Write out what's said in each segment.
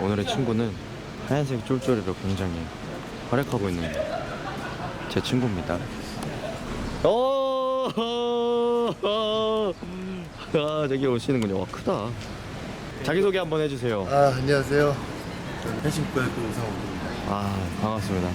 오늘의 친구는 하얀색 쫄쫄이로 굉장히 활약하고 있는 제 친구입니다. 오, 아 저기 오시는군요. 와 크다. 자기 소개 한번 해주세요. 아 안녕하세요. 저는 펜싱국가학교 우상호입니다. 아 반갑습니다.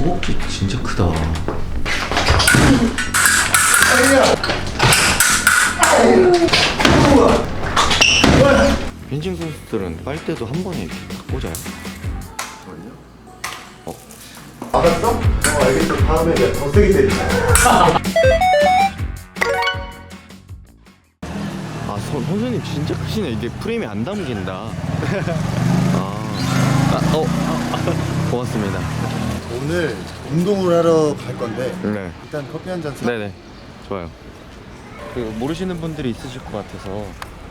허벅지 진짜 크다. 펜싱 선수들은 빨대도 한 번에 이렇게 딱 꽂아요. 알았어? 어 알겠어. 다음에 내가 더 세게 때릴게. 아 선, 선생님 진짜 크시네. 이게 프레임이 안 담긴다. 아, 아, 어, 아, 고맙습니다. 오늘 운동을 하러 갈 건데 네. 일단 커피 한 잔 사. 네네 좋아요 그 모르시는 분들이 있으실 것 같아서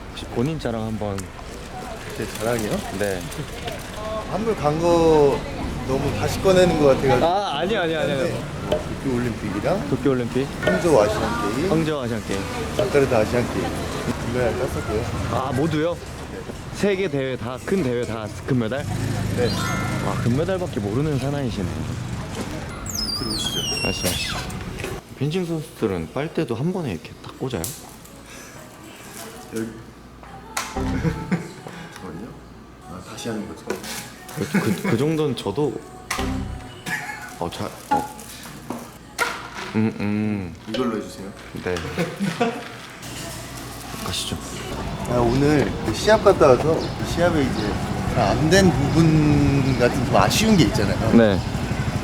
혹시 본인 자랑 한번 제 자랑이요? 네 한물 간거 너무 다시 꺼내는 거 같아가지고. 아 아니 아니 아니 아니 뭐 도쿄올림픽이랑 도쿄올림픽 항저우 아시안게임, 황저 아시안 게임 자카르타 아시안게임 금메달 땄었고요. 아 모두요? 세 개 대회 다 큰 대회 다 금메달? 네. 아 금메달밖에 모르는 사나이시네 들어오시죠. 말씀하시죠 펜싱 선수들은 빨대도 한 번에 이렇게 딱 꽂아요? 여기. 다시 하는 거죠? 그, 그, 그 정도는 저도 어, 잘, 어. 음, 음, 이걸로 해주세요. 네. 가시죠. 아, 오늘 그 시합 갔다 와서 그 시합에 이제 안 된 부분 같은 좀 아쉬운 게 있잖아요. 네.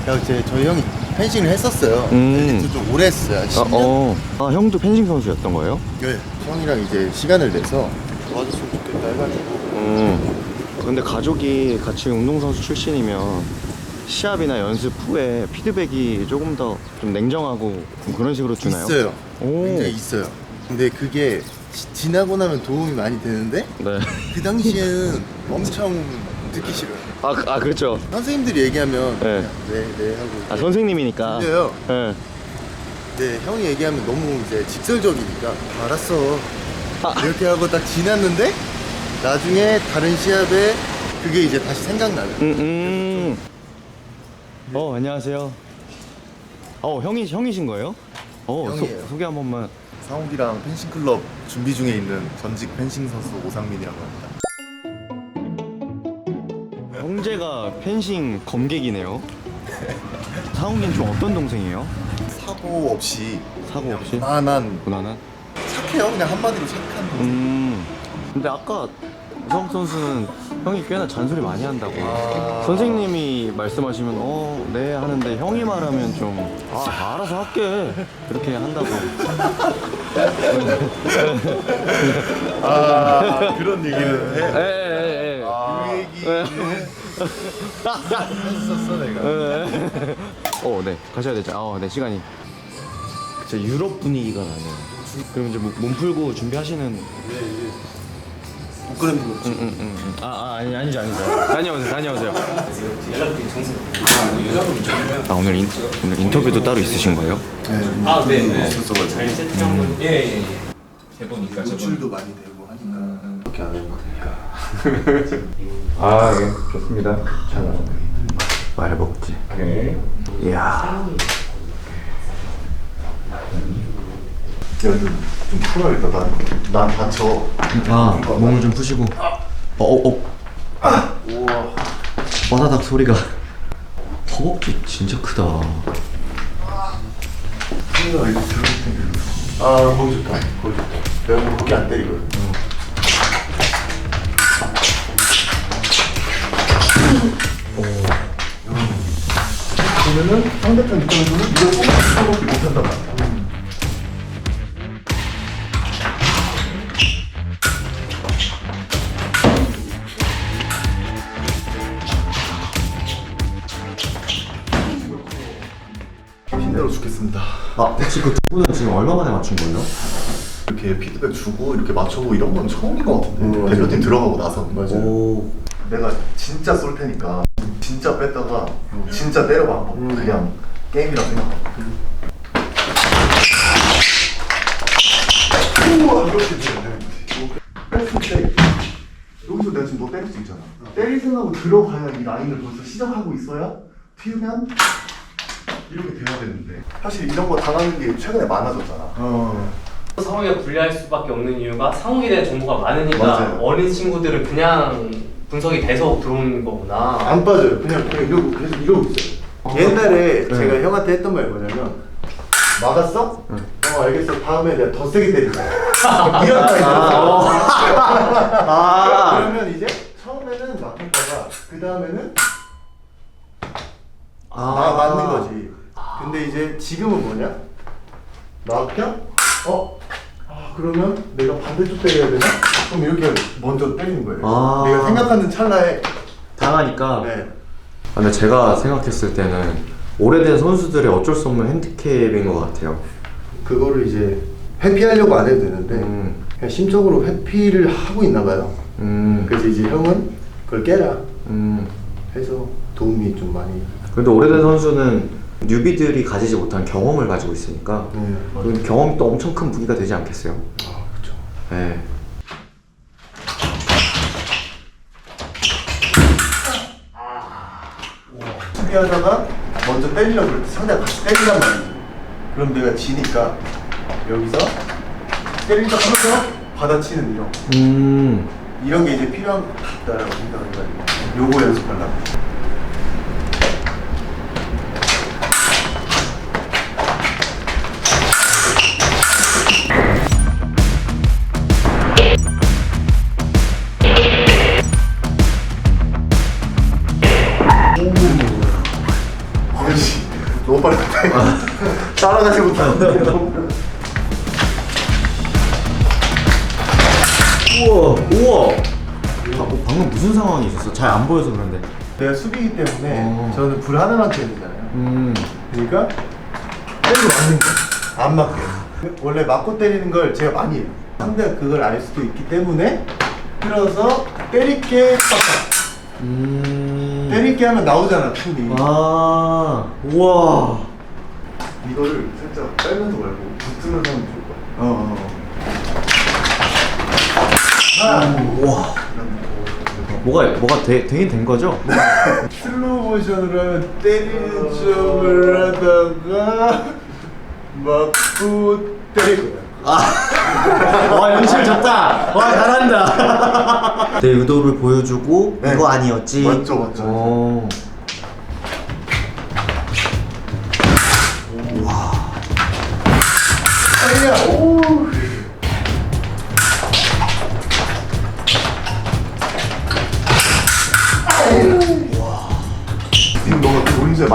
그래서 제 저희 형이 펜싱을 했었어요. 음. 좀 오래 했어요. 한 아, 10년. 어. 아, 형도 펜싱 선수였던 거예요? 네. 형이랑 이제 시간을 내서 도와줬으면 좋겠다 해가지고 음. 근데 가족이 같이 운동선수 출신이면 시합이나 연습 후에 피드백이 조금 더 좀 냉정하고 좀 그런 식으로 주나요? 있어요. 오. 굉장히 있어요. 근데 그게 지, 지나고 나면 도움이 많이 되는데 네. 그 당시에는 엄청 듣기 싫어요. 아, 그- 아 그렇죠. 선생님들이 얘기하면 네. 그냥 네, 네 하고 아, 선생님이니까. 근데요. 네. 네, 형이 얘기하면 너무 이제 직설적이니까 알았어 아. 이렇게 하고 딱 지났는데 나중에 다른 시합에 그게 이제 다시 생각나요. 음, 음. 어, 안녕하세요. 어, 형이, 형이신 거예요? 어, 형이에요. 소, 소개 한 번만. 상욱이랑 펜싱 클럽 준비 중에 있는 전직 펜싱 선수 오상민이라고 합니다. 형제가 펜싱 검객이네요. 상욱이는 좀 어떤 동생이에요? 사고 없이 사고 없이? 무난한 무난한? 착해요. 그냥 한마디로 착한 동생. 음. 근데 아까 우성 선수는 형이 꽤나 잔소리 많이 한다고. 아. 선생님이 말씀하시면 어, 네 하는데 형이 말하면 좀 아, 알아서 할게. 이렇게 한다고. 아 그런 얘기를 해. 에, 에, 에. 그 얘기 했었어 내가. 네. 어, 네. 가셔야 되죠. 아, 네, 시간이. 진짜 유럽 분위기가 나네요. 그럼 이제 몸- 몸 풀고 준비하시는. 부끄러운 거. 응, 응, 응. 아, 아, 아니, 아니죠, 아니죠. 다녀오세요, 다녀오세요. 아, 오늘, 인, 오늘 인터뷰도 따로 있으신 거예요? 아, 네, 네. 예, 예, 예. 노출도 많이 되고 하니까 그렇게 안 해도 되니까. 아, 예. 좋습니다. 잘말 먹지. 네. 이야. 야좀 좀 풀어야겠다. 난, 난 다쳐. 아, 몸을 좀 푸시고. 어, 어, 어. 우와. 바다닥 소리가. 허벅지 진짜 크다. 힘들어 이거 들을 때. 아 거기 좋다. 거기 좋다. 내가 거기 안 때리거든. 그러면은 상대편 입장에서는 이걸 꼭 못한단 말이야. 힘들어 죽겠습니다. 아, 혹시 그 두 분은 지금 얼마 만에 맞춘 거예요? 이렇게 피드백 주고 이렇게 맞춰보고 이런 건 처음인 것 같은데 음, 맞아요. 대표팀 들어가고 나서 맞아요. 오. 내가 진짜 쏠 테니까 진짜 뺐다가 진짜 때려봐 음. 그냥 게임이라 생각하고 우와 이렇게 되는데 뺐을 때 지금 너 때릴 수 있잖아. 때릴 생각하고 들어가야 이 라인을 벌써 시작하고 있어야 튀우면 이렇게 돼야 되는데 사실 이런 거 당하는 게 최근에 많아졌잖아. 어. 상욱이가 불리할 수밖에 없는 이유가 상욱에 대한 정보가 많으니까 맞아요. 어린 친구들은 그냥 분석이 돼서 들어오는 거구나. 안 빠져요. 그냥 그냥 이러고 계속 이러고 있어요. 옛날에 네. 제가 형한테 했던 말이 뭐냐면 막았어? 어 알겠어. 다음에 내가 더 세게 때린다. 이런 말이 있었어. 아. 그러면 이제 처음에는 막혔다가 그 다음에는 아. 아, 맞는 거지. 근데 이제 지금은 뭐냐? 막혀? 어? 아, 그러면 내가 반대쪽 때려야 되나? 그럼 이렇게 먼저 때리는 거예요. 아. 내가 생각하는 찰나에 당하니까. 네. 아, 근데 제가 생각했을 때는 오래된 선수들의 어쩔 수 없는 핸디캡인 것 같아요. 그거를 이제 회피하려고 안 해도 되는데 음. 그냥 심적으로 회피를 하고 있나 봐요. 음. 그래서 이제 형은 그걸 깨라 음. 해서 도움이 좀 많이. 근데 오래된 선수는 뉴비들이 가지지 못한 경험을 가지고 있으니까 네, 그 경험이 또 엄청 큰 무기가 되지 않겠어요? 아 그렇죠. 네. 수비하다가 먼저 때리려고 때 상대가 같이 때리란 말이지. 그럼 내가 지니까 여기서 때린다 하면서 받아치는 이런 음. 이런 게 이제 필요하다라고 생각을 해가지고 요거 연습하려고. 우와. 우와. 아, 어, 방금 무슨 상황이 있었어? 잘 안 보여서 그런데. 내가 수비이기 때문에 어. 저는 불 하나만 때리잖아요. 음. 그러니까 때리고 맞는 거. 안 맞게. 원래 맞고 때리는 걸 제가 많이 해요. 상대가 그걸 알 수도 있기 때문에 틀어서 때릴게 빡빡. 음. 때릴게 하면 나오잖아 춤이. 아. 우와. 이거를 살짝 빼면서 말고 붙으면서 하면 좋을 거야. 어. 어. 하나. 우와. 뭐가 뭐가 되, 되긴 된 거죠? 슬로우 모션으로 하면 때리는 척을 하다가 맞고 때릴 거야. 와 연출 좋다. 와 잘한다. 내 의도를 보여주고 네. 이거 아니었지. 맞죠, 맞죠. 어.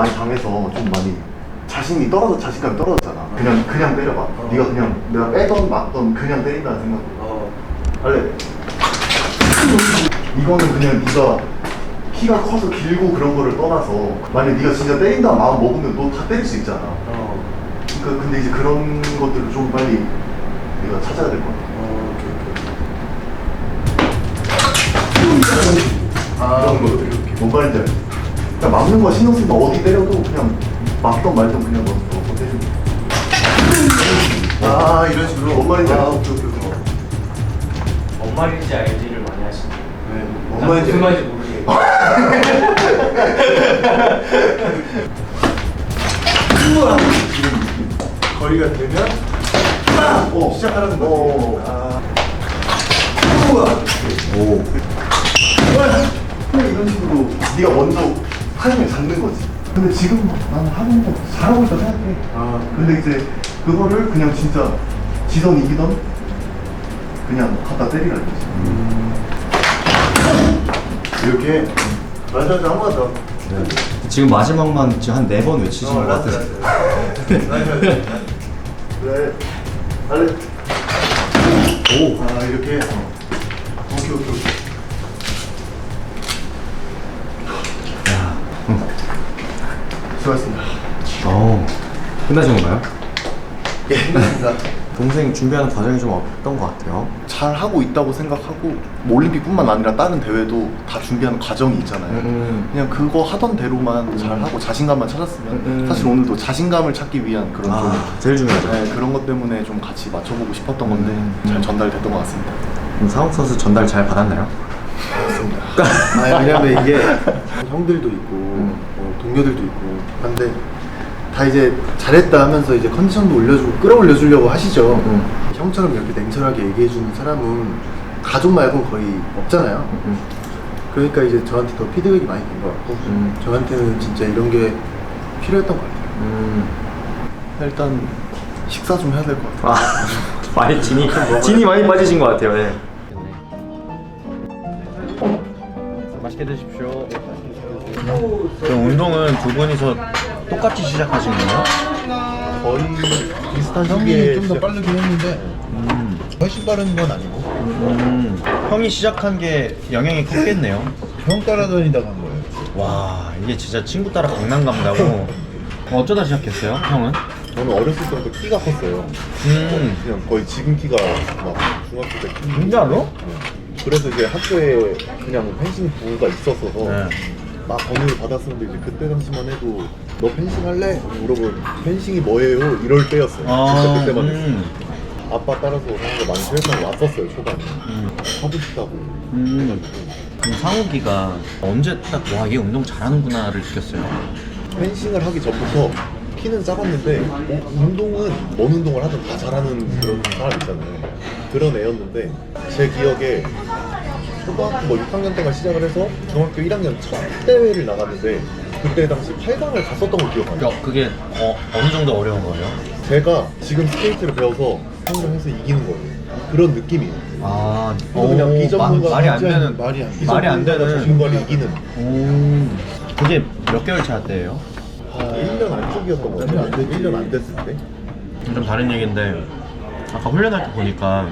많이 당해서 좀 많이 자신이 떨어져 자신감이 떨어졌잖아. 그냥 그냥 때려봐. 네가 그냥 내가 빼던 맞던 그냥 때린다는 생각으로. 어. 원래 이거는 그냥 네가 키가 커서 길고 그런 거를 떠나서 만약 네가 진짜 때린다 마음 먹으면 너 다 때릴 수 있잖아. 어. 그러니까 근데 이제 그런 것들을 좀 빨리 네가 찾아야 될 것 같아. 아, 이런 것들 뭔 말인지 알지? 그냥 막는 거 신경 쓰면 어디 때려도 그냥 막던 말던 그냥 너너 때리면 돼. 아 이런 식으로 뭔 말인지 알지? 오케이 오케이 오케이. 뭔 말인지 알지를 많이 하시네. 네, 뭔난 말인지 무슨? 말인지 모르겠어. 우와! 이런 느낌. 거리가 되면 아! 어, 시작하라는 거지. 아. 우와! 오. 그냥 이런 식으로 네가 먼저 타이밍을 잡는 거지. 근데 지금 나는 하는 거 잘하고 있다 생각해. 아. 근데 이제 그거를 그냥 진짜 지던 이기던 그냥 갖다 때리라 이거지. 이렇게 맞아 맞아 한번 더. 네. 지금 마지막만 한 네 번 외치신 것 같아요. 그래. 빨리. 오. 아 이렇게. 어. 오케이 오케이 오케이. 수고하셨습니다. 어. 끝나신 건가요? 예, 힘듭니다. 동생 준비하는 과정이 좀 어떤 것 같아요? 잘 하고 있다고 생각하고 뭐 올림픽뿐만 아니라 다른 대회도 다 준비하는 과정이 있잖아요. 음. 그냥 그거 하던 대로만 잘 하고 자신감만 찾았으면 음. 사실 오늘도 자신감을 찾기 위한 그런 아, 제일 중요하죠. 좀 네, 그런 것 때문에 좀 같이 맞춰보고 싶었던 건데 음. 잘 전달됐던 것 같습니다. 그럼 선수 전달 잘 받았나요? 못합니다. 아, 왜냐면 이게 형들도 있고 뭐 동료들도 있고 한데 다 이제 잘했다 하면서 이제 컨디션도 올려주고 끌어올려주려고 하시죠. 형처럼 이렇게 냉철하게 얘기해주는 사람은 가족 말고 거의 없잖아요. 그러니까 이제 저한테 더 피드백이 많이 된 것 같고 음. 저한테는 진짜 이런 게 필요했던 것 같아요. 음. 일단 식사 좀 해야 될 것 같아요. 아, 많이 진이 진이 많이 빠지신 것 같아요. 네. 맛있게 드십시오. 그럼 운동은 두 분이서 똑같이 시작하신 거예요? 거의 비슷한 시기에 좀더 빠르긴 했는데 훨씬 빠른 건 아니고 음. 형이 시작한 게 영향이 컸겠네요. 형 따라다니다가 한 거예요. 와 이게 진짜 친구 따라 강남 간다고. 어쩌다 시작했어요, 형은? 저는 어렸을 때부터 키가 컸어요. 음. 그냥 거의 지금 키가 막 중학교 때 키. 진짜로? 그래서 이제 학교에 그냥 펜싱 부가 있었어서 네. 막 권유를 받았었는데 이제 그때 당시만 해도 너 펜싱 할래? 물어보면 펜싱이 뭐예요? 이럴 때였어요. 진짜 그때만 해도. 음. 아빠 따라서 하는 거 많이 세상 왔었어요 초반에. 음. 하고 싶다고. 음. 그럼 상욱이가 언제 딱 와 얘 운동 잘하는구나를 느꼈어요. 펜싱을 하기 전부터 키는 작았는데 어, 운동은 뭔 운동을 하든 다 잘하는 그런 사람 있잖아요. 그런 애였는데 제 기억에 초등학교 뭐 6학년 때가 시작을 해서 중학교 1학년 첫 대회를 나갔는데 그때 당시 8강을 갔었던 걸 기억합니다. 야, 그게 어, 어느 정도 어려운 거예요? 제가 지금 스케이트를 배워서 형이랑 해서 이기는 거예요. 그런 느낌이에요. 아, 어, 그냥 비전문가 말이 안 되는 말이 안 돼. 말이 안 되는. 자신과를 이기는 오, 그게 몇 개월 차 때예요? 한 1년 안쪽이었던 것 같아요. 1년 안 됐을 때. 좀 다른 얘기인데 아까 훈련할 때 보니까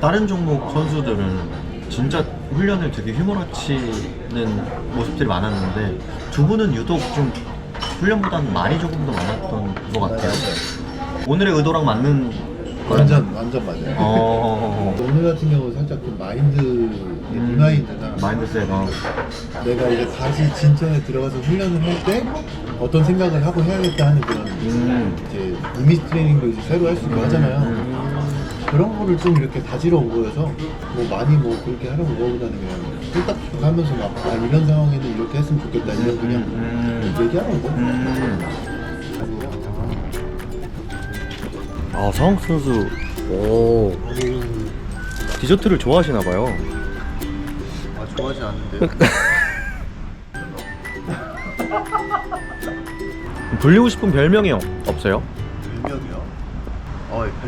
다른 종목 선수들은 진짜 훈련을 되게 휘몰아치는 모습들이 많았는데 두 분은 유독 좀 훈련보다는 말이 조금 더 많았던 것 같아요. 오늘의 의도랑 맞는? 완전 완전 맞아요. 어, 오늘 같은 경우 살짝 좀 마인드 리마인드가 마인드셋 어. 내가 이제 다시 진천에 들어가서 훈련을 할 때 어떤 생각을 하고 해야겠다 하는 그런 음. 이제 이미지 트레이닝도 이제 새로 할 수 있고 하잖아요. 음. 그런 거를 좀 이렇게 다지러 온 거여서 뭐 많이 뭐 그렇게 하려고 그거보다는 그냥 뚝딱뚝딱 하면서 막 아, 이런 상황에는 이렇게 했으면 좋겠다 이런 그냥 음. 얘기하는 거. 음. 아 서항 선수 오 디저트를 좋아하시나 봐요. 아 좋아하지 않는데. 불리고 싶은 별명이 없어요? 별명이요?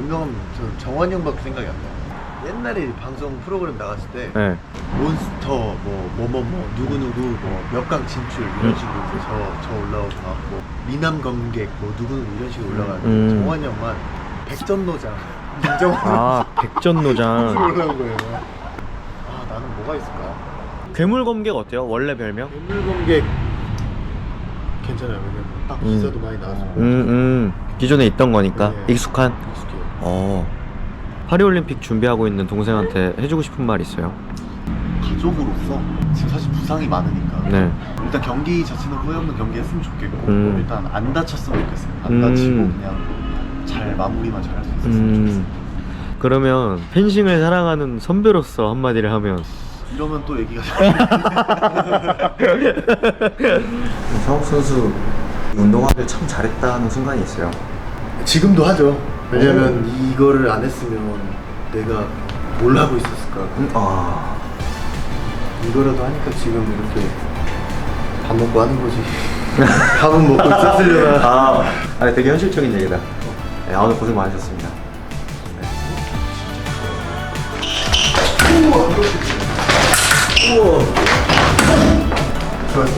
어 별명은 저 정환이 형밖에 생각이 안 나요. 옛날에 방송 프로그램 나갔을 때 네. 몬스터 뭐 뭐뭐뭐 누구 누구 뭐 몇 강 진출 이런 식으로 이제 저, 저 올라오고 뭐 미남 검객 뭐 누구 누구 이런 식으로 올라가는데 음. 정환이 형만 백전노장 김정환 아 백전노장. 올라온 거예요. 아 나는 뭐가 있을까? 괴물 검객 어때요? 원래 별명? 괴물 검객 괜찮아요. 왜냐면 딱 음. 기사도 많이 나와서 음, 음. 기존에 있던 거니까 네. 익숙한. 어. 파리올림픽 준비하고 있는 동생한테 해주고 싶은 말 있어요? 가족으로서 지금 사실 부상이 많으니까 네. 일단 경기 자체는 후회 없는 경기 했으면 좋겠고 음. 일단 안 다쳤으면 좋겠어요 안 음. 다치고 그냥 잘 마무리만 잘 할 수 있었으면 음. 좋겠어요 그러면 펜싱을 사랑하는 선배로서 한마디를 하면 이러면 또 얘기가 서욱 선수 운동하길 참 잘했다는 순간이 있어요. 지금도 하죠 왜냐면 이거를 안 했으면 내가 뭘 하고 있었을까 아. 이거라도 하니까 지금 이렇게 밥 먹고 하는 거지 밥은 먹고 있었으려나 아, 아니, 되게 현실적인 얘기다. 네, 아, 오늘 고생 많으셨습니다. 좋았어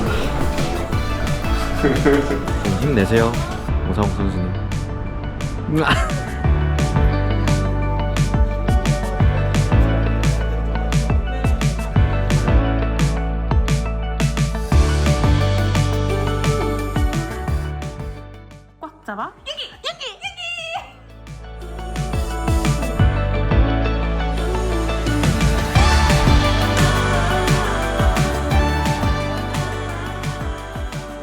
좀 힘내세요, 오상욱 선수님. 嗯啊。